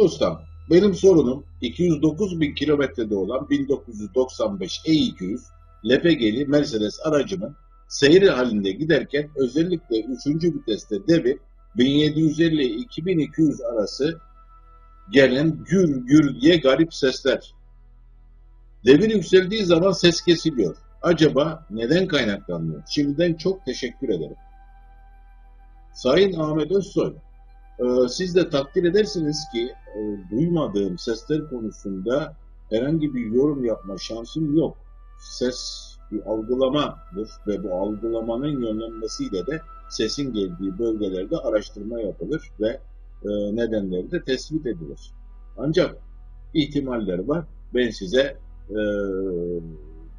Ustam, benim sorunum 209 bin kilometrede olan 1995 E200 LPG'li Mercedes aracımın seyir halinde giderken özellikle 3. viteste devir 1750-2200 arası gelen gür gür diye garip sesler. Devir yükseldiği zaman ses kesiliyor. Acaba neden kaynaklanıyor? Şimdiden çok teşekkür ederim. Sayın Ahmet Özsoy, siz de takdir edersiniz ki e, duymadığım sesler konusunda herhangi bir yorum yapma şansım yok. Ses bir algılamadır ve bu algılamanın yönlenmesiyle de sesin geldiği bölgelerde araştırma yapılır ve e, nedenleri de tespit edilir. Ancak ihtimaller var. Ben size e,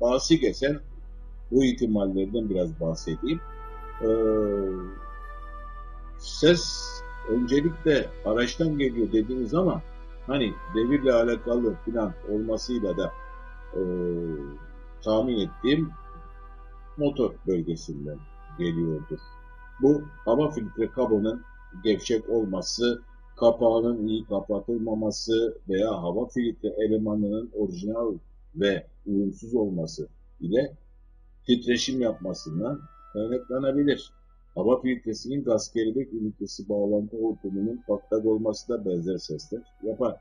bahsi geçen bu ihtimallerden biraz bahsedeyim. E, ses öncelikle araçtan geliyor dediğiniz ama hani devirle alakalı filan olmasıyla da e, tahmin ettiğim motor bölgesinden geliyordur. Bu hava filtre kabının gevşek olması, kapağının iyi kapatılmaması veya hava filtre elemanının orijinal ve uyumsuz olması ile titreşim yapmasından kaynaklanabilir. Hava filtresinin kelebek ünitesi bağlantı hortumunun patlak olması da benzer sesler yapar.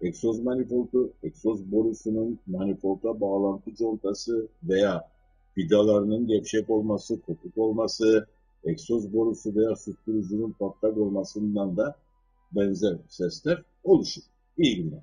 Egzoz manifoldu, egzoz borusunun manifolda bağlantı contası veya vidalarının gevşek olması, kopuk olması, egzoz borusu veya susturucunun patlak olmasından da benzer sesler oluşur. İyi günler.